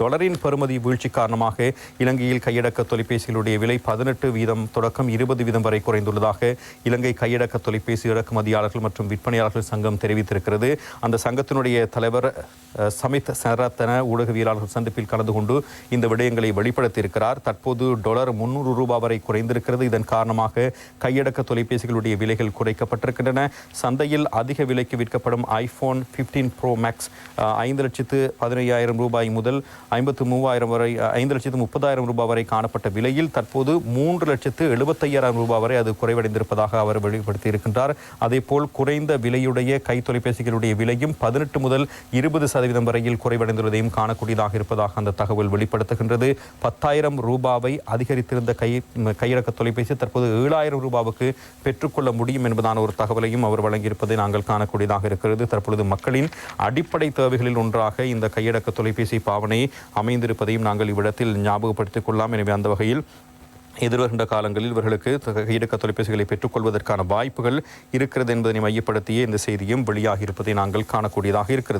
டொலரின் பெறுமதி வீழ்ச்சி காரணமாக இலங்கையில் கையடக்க தொலைபேசிகளுடைய விலை பதினெட்டு வீதம் தொடக்கம் இருபது வீதம் வரை குறைந்துள்ளதாக இலங்கை கையடக்க தொலைபேசி இறக்குமதியாளர்கள் மற்றும் விற்பனையாளர்கள் சங்கம் தெரிவித்திருக்கிறது. அந்த சங்கத்தினுடைய தலைவர் சமித் சரத்தன ஊடகவியலாளர்கள் சந்திப்பில் கலந்து கொண்டு இந்த விடயங்களை வெளிப்படுத்தியிருக்கிறார். தற்போது டொலர் முன்னூறு ரூபாய் வரை குறைந்திருக்கிறது. இதன் காரணமாக கையடக்க தொலைபேசிகளுடைய விலைகள் குறைக்கப்பட்டிருக்கின்றன. சந்தையில் அதிக விலைக்கு விற்கப்படும் ஐபோன் 15 ப்ரோ மேக்ஸ் ஐந்து லட்சத்து பதினையாயிரம் ரூபாய் முதல் ஐம்பத்து மூவாயிரம் வரை ஐந்து லட்சத்து முப்பதாயிரம் ரூபாய் வரை காணப்பட்ட விலையில் தற்போது மூன்று லட்சத்து எழுபத்தையாயிரம் ரூபாய் வரை அது குறைவடைந்திருப்பதாக அவர் வெளிப்படுத்தியிருக்கின்றார். அதேபோல் குறைந்த விலையுடைய கை தொலைபேசிகளுடைய விலையும் பதினெட்டு முதல் இருபது சதவீதம் வரையில் குறைவடைந்துள்ளதையும் காணக்கூடியதாக இருப்பதாக அந்த தகவல் வெளிப்படுத்துகின்றது. பத்தாயிரம் ரூபாவை அதிகரித்திருந்த கை கையடக்க தொலைபேசி தற்போது ஏழாயிரம் ரூபாவுக்கு பெற்றுக்கொள்ள முடியும் என்பதான ஒரு தகவலையும் அவர் வழங்கியிருப்பதை நாங்கள் காணக்கூடியதாக இருக்கிறது. தற்பொழுது மக்களின் அடிப்படை தேவைகளில் ஒன்றாக இந்த கையடக்க தொலைபேசி பாவனை அமைந்திருப்பதையும் நாங்கள் இவ்விடத்தில் ஞாபகப்படுத்திக் கொள்ளலாம். எனவே அந்த வகையில் எதிர்வருகின்ற காலங்களில் இவர்களுக்கு த- தொலைபேசிகளை பெற்றுக்கொள்வதற்கான வாய்ப்புகள் இருக்கிறது என்பதனை மையப்படுத்தியே இந்த செய்தியும் வெளியாகி இருப்பதை நாங்கள் காணக்கூடியதாக இருக்கிறது.